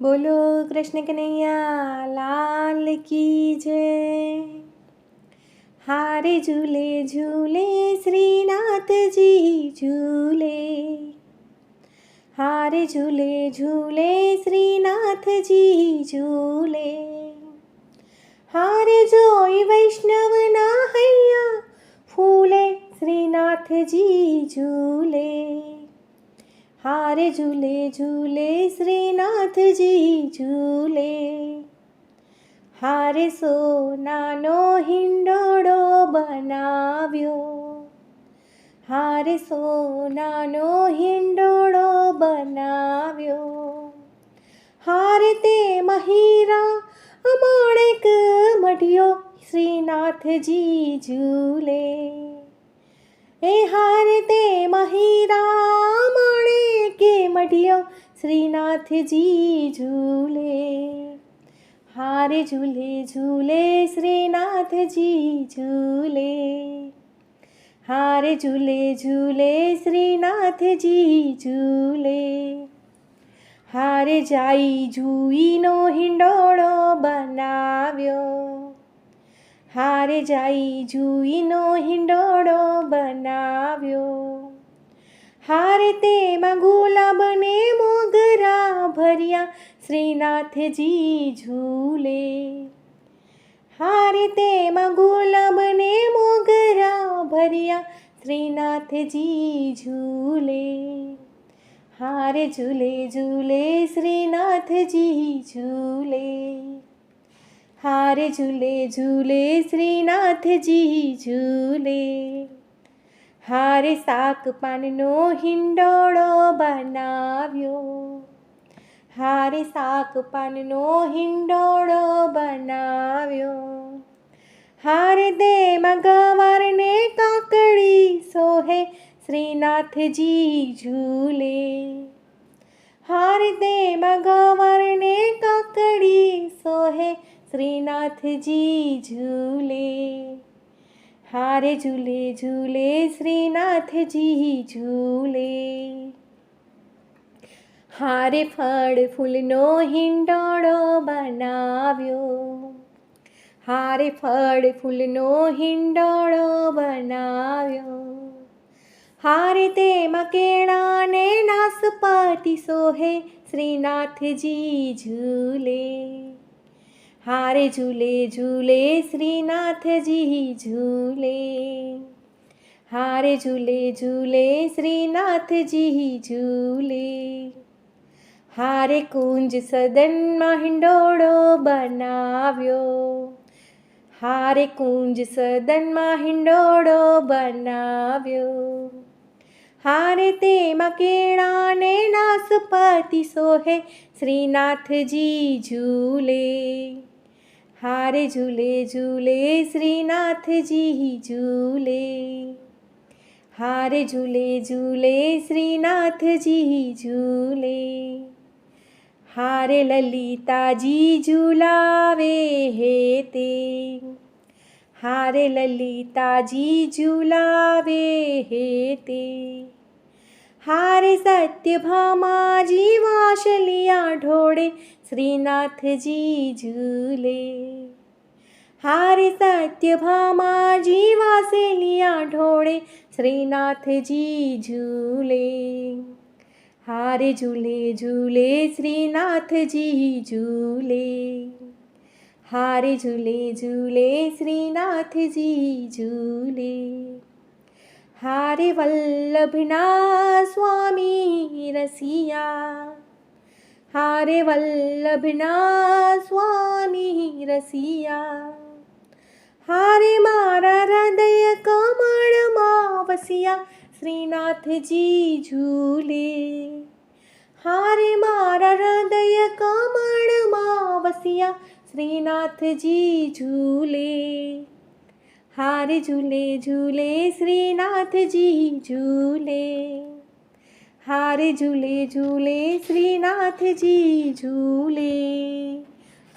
બોલો કૃષ્ણ કનૈયા, લાલ કી જય. હારે ઝૂલે ઝૂલે શ્રીનાથજી, ઝૂલે. હારે ઝૂલે ઝૂલે શ્રીનાથજી, ઝૂલે. હારે જોઈ વૈષ્ણવના હૈયા ફૂલે શ્રીનાથજી, ઝૂલે. હારે ઝૂલે ઝૂલે, શ્રીનાથજી ઝૂલે. હારે સોનાનો હિંડોળો બનાવ્યો. હારે સોનાનો હિંડોળો બનાવ્યો. હારે તે મહીરા અમાણેક મઢ્યો, શ્રીનાથજી ઝૂલે. એ હારે તે મઢ્યો શ્રીનાથજી ઝૂલે, હારે ઝૂલે ઝૂલે શ્રીનાથજી ઝૂલે, હારે ઝૂલે ઝૂલે શ્રીનાથજી ઝૂલે, હારે જાઈ જુઈનો હિંડોળો બનાવ્યો, હારે જાઈ જુઈનો હિંડોળો બનાવ્યો હારે તેમાં ગુલાબને મોગરા ભર્યા. શ્રીનાથજી ઝૂલે. હારે તેમાં ગુલાબને મોગરા ભર્યા. શ્રીનાથજી ઝૂલે. હારે ઝૂલે ઝૂલે, શ્રીનાથજી ઝૂલે. હારે ઝૂલે ઝૂલે, શ્રીનાથજી ઝૂલે. હારે શાક પાનનો હિંડોળો બનાવ્યો. હારે શાક પાનનો હિંડોળો બનાવ્યો. હારે દેમાં ગવારને કાકડી સોહે, શ્રીનાથજી ઝૂલે. હારે દેમાં ગવારને કાકડી સોહે, શ્રીનાથજી ઝૂલે. હારે ઝૂલે ઝૂલે, શ્રીનાથજી ઝૂલે. હારે ફળ ફૂલનો હિંડોળો બનાવ્યો. હારે ફળ ફૂલનો હિંડોળો બનાવ્યો. હારે તેમાં કેળાને નાસપાતી સોહે શ્રીનાથજી ઝૂલે. હારે ઝૂલે ઝૂલે, શ્રીનાથજી ઝૂલે. હારે ઝૂલે ઝૂલે, શ્રીનાથજી ઝૂલે. હારે કુંજ સદનમાં હિંડોળો બનાવ્યો. હારે કુંજ સદનમાં હિંડોળો બનાવ્યો. હારે તેમાં કેળાને નાસપાતી સોહે શ્રીનાથજી ઝૂલે. હારે ઝૂલે ઝૂલે શ્રીનાથજી ઝૂલે. હારે ઝૂલે ઝૂલે શ્રીનાથજી ઝૂલે. હારે લલિતાજી ઝૂલાવે હે તે. હારે લલિતાજી ઝૂલાવે હે તે. હારે સત્યભામાજી વાસલિયા ઢોળે, શ્રીનાથજી ઝૂલે. હારે સત્યભામાજી વાસલિયા ઢોળે, શ્રીનાથજી ઝૂલે. હારે ઝૂલે ઝૂલે, શ્રીનાથજી ઝૂલે. હારે ઝૂલે ઝૂલે, શ્રીનાથજી ઝૂલે. હારે વલ્લભના સ્વામી રસિયા. હારે વલ્લભના સ્વામી રસિયા. હારે મારા હૃદય કમળમાં વસિયા શ્રીનાથજી ઝૂલે. હારે મારા હૃદય કમળમાં વસિયા શ્રીનાથજી ઝૂલે. હારે ઝૂલે ઝૂલે, શ્રીનાથજી ઝૂલે. હારે ઝૂલે ઝૂલે, શ્રીનાથજી ઝૂલે.